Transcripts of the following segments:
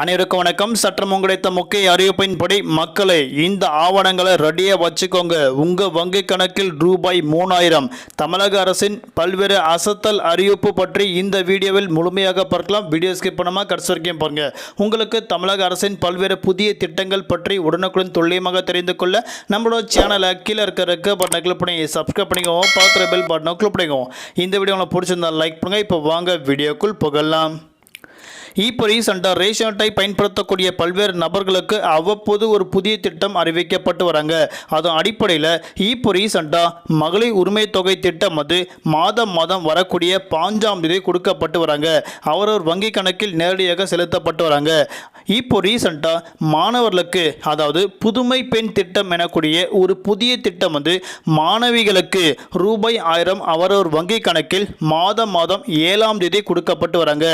அனைவருக்கும் வணக்கம். சற்றம் கிடைத்த முக்கிய அறிவிப்பின்படி மக்களை இந்த ஆவணங்களை ரெடியாக வச்சுக்கோங்க. உங்கள் வங்கி கணக்கில் ரூபாய் மூணாயிரம். தமிழக அரசின் பல்வேறு அசத்தல் அறிவிப்பு பற்றி இந்த வீடியோவில் முழுமையாக பார்க்கலாம். வீடியோ ஸ்கிப் பண்ணாமல் கடைசி வரைக்கும் பாருங்க. உங்களுக்கு தமிழக அரசின் பல்வேறு புதிய திட்டங்கள் பற்றி உடனுக்குடன் துல்லியமாக தெரிந்து கொள்ள நம்மளோட சேனலை கீழே இருக்கிற ரெக்க பட்டனை கிளிக் பண்ணி சப்ஸ்கிரைப் பண்ணிக்கோங்க. பார்க்குற பெல் பட்டனை கிளிக் பண்ணிக்கோங்க. இந்த வீடியோ உங்களுக்கு பிடிச்சிருந்தா லைக் பண்ணுங்கள் இப்போ வாங்க வீடியோக்குள் புகழலாம் இப்போ ரீசெண்டாக ரேஷன் அட்டை பயன்படுத்தக்கூடிய பல்வேறு நபர்களுக்கு அவ்வப்போது ஒரு புதிய திட்டம் அறிவிக்கப்பட்டு வராங்க. அதன் அடிப்படையில் இப்போ ரீசெண்டாக மகளிர் உரிமை தொகை திட்டம் வந்து மாதம் மாதம் வரக்கூடிய பாஞ்சாம் தேதி கொடுக்கப்பட்டு வராங்க. அவரவர் வங்கி கணக்கில் நேரடியாக செலுத்தப்பட்டு வராங்க. இப்போ ரீசெண்டாக மாணவர்களுக்கு அதாவது புதுமை பெண் திட்டம் எனக்கூடிய ஒரு புதிய திட்டம் வந்து மாணவிகளுக்கு ரூபாய் ஆயிரம் அவரவர் வங்கி கணக்கில் மாதம் மாதம் ஏழாம் தேதி கொடுக்கப்பட்டு வராங்க.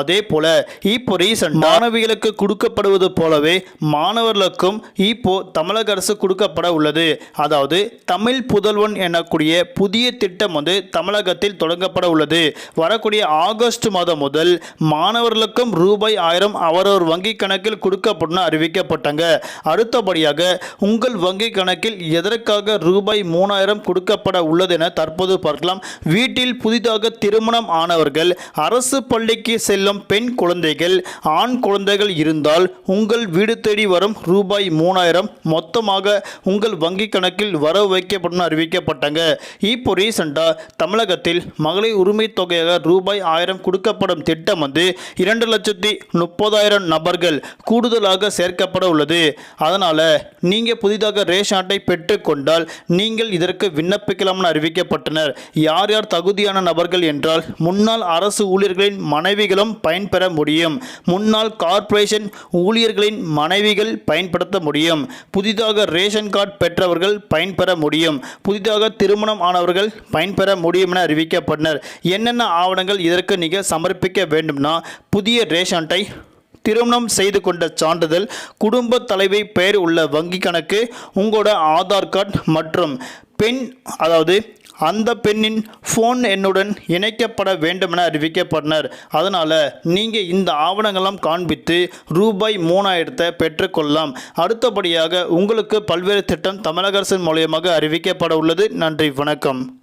அதே போல் இப்போ ரீசன் மாணவிகளுக்கு கொடுக்கப்படுவது போலவே மாணவர்களுக்கும் இப்போ தமிழக அரசு கொடுக்கப்பட உள்ளது. அதாவது தமிழ் புதல்வன் எனக்கூடிய புதிய திட்டம் வந்து தமிழகத்தில் தொடங்கப்பட உள்ளது. வரக்கூடிய ஆகஸ்ட் மாதம் முதல் மாணவர்களுக்கும் ரூபாய் ஆயிரம் அவரவர் வங்கி கணக்கில் கொடுக்கப்படும் அறிவிக்கப்பட்டாங்க. அடுத்தபடியாக உங்கள் வங்கி கணக்கில் எதற்காக ரூபாய் மூணாயிரம் கொடுக்கப்பட உள்ளது என தற்போது பார்க்கலாம். வீட்டில் புதிதாக திருமணம் ஆனவர்கள் அரசு பள்ளிக்கு செல்லும் பெண் குழந்தை குழந்தைகள் ஆண் குழந்தைகள் இருந்தால் உங்கள் வீடு தேடி வரும் ரூபாய் மூணாயிரம் மொத்தமாக உங்கள் வங்கி கணக்கில் வரவு வைக்கப்படும் அறிவிக்கப்பட்டாங்க. இப்போ ரீசெண்டாக தமிழகத்தில் மகளிர் உரிமை தொகையாக ரூபாய் ஆயிரம் கொடுக்கப்படும் திட்டம் வந்து இரண்டு லட்சத்தி முப்பதாயிரம் நபர்கள் கூடுதலாக சேர்க்கப்பட உள்ளது. அதனால் நீங்கள் புதிதாக ரேஷன் அட்டை பெற்றுக்கொண்டால் நீங்கள் இதற்கு விண்ணப்பிக்கலாம்னு அறிவிக்கப்பட்டனர். யார் யார் தகுதியான நபர்கள் என்றால் முன்னாள் அரசு ஊழியர்களின் மனைவிகளும் பயன்பெற முடியும். முன்னாள் கார்ப்பரேஷன் ஊழியர்களின் மனைவிகள் பயன்படுத்த முடியும். புதிதாக ரேஷன் கார்டு பெற்றவர்கள் பயன்பெற முடியும். புதிதாக திருமணம் ஆனவர்கள் பயன்பெற முடியும் என அறிவிக்கப்பட்டனர். என்னென்ன ஆவணங்கள் இதற்கு நீங்கள் சமர்ப்பிக்க வேண்டும்னா புதிய ரேஷன் அட்டை திருமணம் செய்து கொண்ட சான்றிதழ் குடும்ப தலைவி பெயர் உள்ள வங்கி கணக்கு உங்களோட ஆதார் கார்டு மற்றும் பெண் அதாவது அந்த பெண்ணின் ஃபோன் எண்ணுடன் இணைக்கப்பட வேண்டும் என அறிவிக்கப்பட்டனர். அதனால் நீங்கள் இந்த ஆவணங்கள்லாம் காண்பித்து ரூபாய் மூணாயிரத்தை பெற்றுக்கொள்ளலாம். அடுத்தபடியாக உங்களுக்கு பல்வேறு திட்டம் தமிழக அரசின் மூலியமாக அறிவிக்கப்பட உள்ளது. நன்றி வணக்கம்.